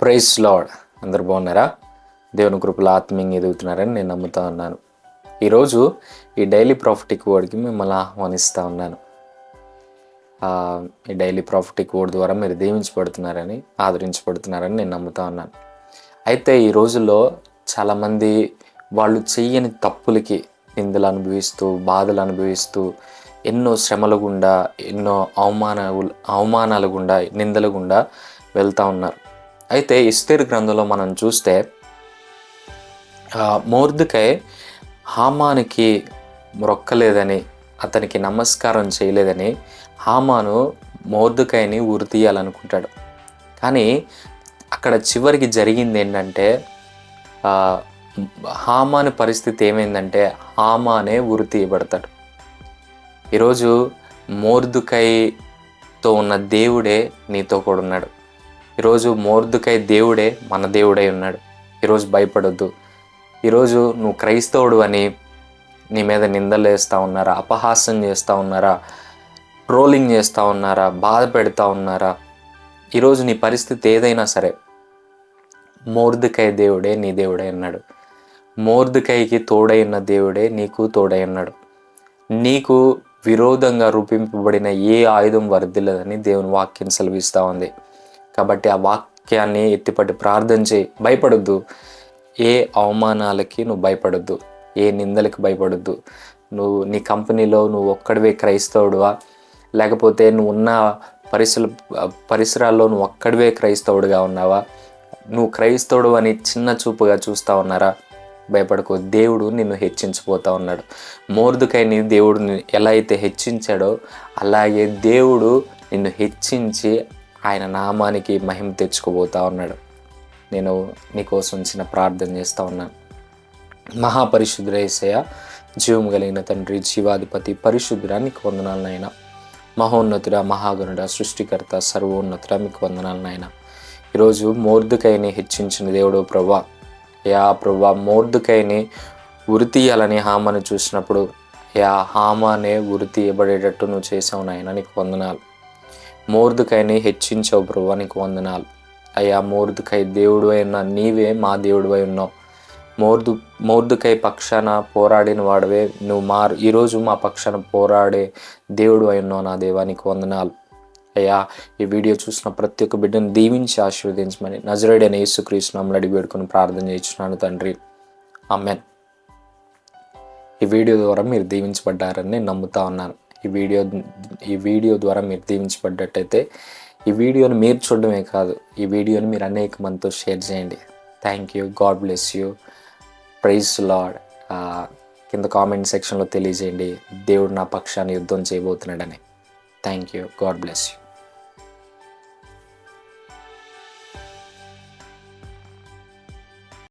Price lord అందరు బాగున్నారా? దేవుని కృపలు ఆత్మీయంగా ఎదుగుతున్నారని నేను నమ్ముతా ఉన్నాను. ఈరోజు ఈ డైలీ ప్రాఫిటిక్ వర్డ్కి మిమ్మల్ని ఆహ్వానిస్తూ ఉన్నాను. ఈ డైలీ ప్రాఫిటిక్ వర్డ్ ద్వారా మీరు దీవించబడుతున్నారని ఆదరించబడుతున్నారని నేను నమ్ముతా ఉన్నాను. అయితే ఈ రోజుల్లో చాలామంది వాళ్ళు చెయ్యని తప్పులకి నిందలు అనుభవిస్తూ బాధలు అనుభవిస్తూ ఎన్నో శ్రమల గుండా ఎన్నో అవమాన అవమానాల గుండా నిందల గుండా వెళ్తూ ఉన్నారు. అయితే ఇస్తేర్ గ్రంథంలో మనం చూస్తే మోర్దుకై హామానికి మొక్కలేదని అతనికి నమస్కారం చేయలేదని హామాను మోర్దుకైని ఉరి తీయాలనుకుంటాడు. కానీ అక్కడ చివరికి జరిగింది ఏంటంటే హామాని పరిస్థితి ఏమైందంటే హామానే ఉరి తీయబడతాడు. ఈరోజు మోర్దుకైతో ఉన్న దేవుడే నీతో కూడా ఉన్నాడు ఈరోజు మోర్దుకై దేవుడే మన దేవుడై ఉన్నాడు. ఈరోజు భయపడొద్దు. ఈరోజు నువ్వు క్రైస్తవుడు అని నీ మీద నిందలు వేస్తూ ఉన్నారా? అపహాస్యం చేస్తూ ఉన్నారా? ట్రోలింగ్ చేస్తూ ఉన్నారా? బాధ పెడతా ఉన్నారా? ఈరోజు నీ పరిస్థితి ఏదైనా సరే మోర్దుకై దేవుడే నీ దేవుడై అన్నాడు మోర్దుకైకి తోడైన దేవుడే నీకు తోడై ఉన్నాడు. నీకు విరోధంగా రూపింపబడిన ఏ ఆయుధం వర్ధిల్లదని దేవుని వాక్యం సెలవిస్తూ ఉంది. కాబట్టి ఆ వాక్యాన్ని ఎత్తిపట్టి ప్రార్థన చేయి. భయపడొద్దు. ఏ అవమానాలకి నువ్వు భయపడొద్దు. ఏ నిందలకి భయపడొద్దు. నువ్వు నీ కంపెనీలో నువ్వు ఒక్కడివే క్రైస్తవుడువా? లేకపోతే నువ్వు ఉన్న పరిసర పరిసరాల్లో నువ్వు ఒక్కడివే క్రైస్తవుడుగా ఉన్నావా? నువ్వు క్రైస్తవుడు అని చిన్న చూపుగా చూస్తూ ఉన్నారా? భయపడకు. దేవుడు నిన్ను హెచ్చించిపోతా ఉన్నాడు. మోర్దుకైని దేవుడు ఎలా అయితే హెచ్చించాడో అలాగే దేవుడు నిన్ను హెచ్చించి ఆయన నామానికి మహిమ తెచ్చుకోబోతా ఉన్నాడు. నేను నీకోసం చిన్న ప్రార్థన చేస్తూ ఉన్నాను మహాపరిశుద్ధుడేసయ జీవం కలిగిన తండ్రి జీవాధిపతి పరిశుద్ధుడా నీకు వందనాలు నాయన. మహోన్నతుడ మహాగణుడ సృష్టికర్త సర్వోన్నతుడ మీకు వందనాలు నాయన. ఈరోజు మోర్దుకైని హెచ్చించిన దేవుడు ప్రభా యా ప్రభా మోర్దుకైని ఉరి తీయాలని హామను చూసినప్పుడు యా హామానే ఉరి తీయబడేటట్టు నువ్వు చేసావు నాయన నీకు వందనాలు. మోర్దుకైని హెచ్చించావు ప్రభు నీకు వందనాలు. అయ్యా మోర్దుకై దేవుడు అయినా నీవే మా దేవుడు అయి ఉన్నావు. మోర్దు మోర్దుకై పక్షాన పోరాడిన వాడవే నువ్వు మారు ఈరోజు మా పక్షాన పోరాడే దేవుడు అయి ఉన్నావు నా దేవానికి వందనాలు. అయ్యా ఈ వీడియో చూసిన ప్రతి ఒక్క బిడ్డను దీవించి ఆశీర్వదించమని నజరేడైన యేసుక్రీస్తునామలు అడిగి వేడుకొని ప్రార్థన చేయించున్నాను తండ్రి. ఆమెన్. ఈ వీడియో ద్వారా మీరు దీవించబడ్డారని నేను నమ్ముతా ఉన్నాను. ఈ వీడియో ఈ వీడియో ద్వారా మీరు దీవించబడ్డట్టయితే ఈ వీడియోని మీరు చూడడమే కాదు ఈ వీడియోని మీరు అనేక మందితో షేర్ చేయండి. Thank you God bless you praise Lord కింద కామెంట్ సెక్షన్లో తెలియజేయండి. దేవుడు నా పక్షాన్ని యుద్ధం చేయబోతున్నాడని. Thank you God bless you